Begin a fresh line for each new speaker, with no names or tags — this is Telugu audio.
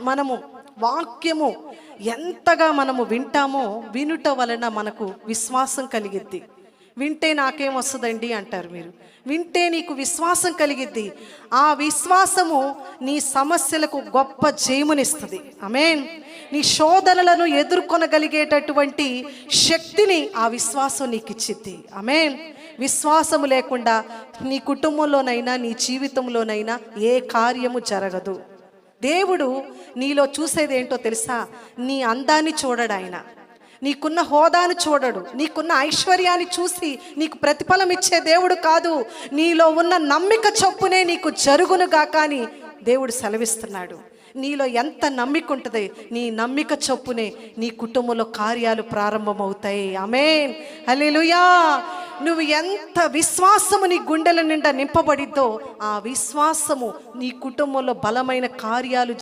మనము వాక్యము ఎంతగా మనము వింటామో వినుట వలన మనకు విశ్వాసం కలిగిద్ది. వింటే నాకేం వస్తుందండి అంటారు మీరు. వింటే నీకు విశ్వాసం కలిగిద్ది. ఆ విశ్వాసము నీ సమస్యలకు గొప్ప జయమునిస్తుంది. అమేన్ నీ శోధనలను ఎదుర్కొనగలిగేటటువంటి శక్తిని ఆ విశ్వాసం నీకు ఇచ్చిద్ది అమేన్ విశ్వాసము లేకుండా నీ కుటుంబంలోనైనా నీ జీవితంలోనైనా ఏ కార్యము జరగదు. దేవుడు నీలో చూసేది ఏంటో తెలుసా? నీ అందాన్ని చూడడు ఆయన. నీకున్న హోదాను చూడడు. నీకున్న ఐశ్వర్యాన్ని చూసి నీకు ప్రతిఫలం ఇచ్చే దేవుడు కాదు. నీలో ఉన్న నమ్మిక చొప్పునే నీకు జరుగునుగా కానీ దేవుడు సెలవిస్తున్నాడు. నీలో ఎంత నమ్మిక ఉంటుంది? నీ నమ్మిక చొప్పునే నీ కుటుంబంలో కార్యాలు ప్రారంభమవుతాయి. ఆమేన్. హల్లెలూయా. నువ్వు ఎంత విశ్వాసము నీ గుండెల నిండా నింపబడిద్దో ఆ విశ్వాసము నీ కుటుంబంలో బలమైన కార్యాలు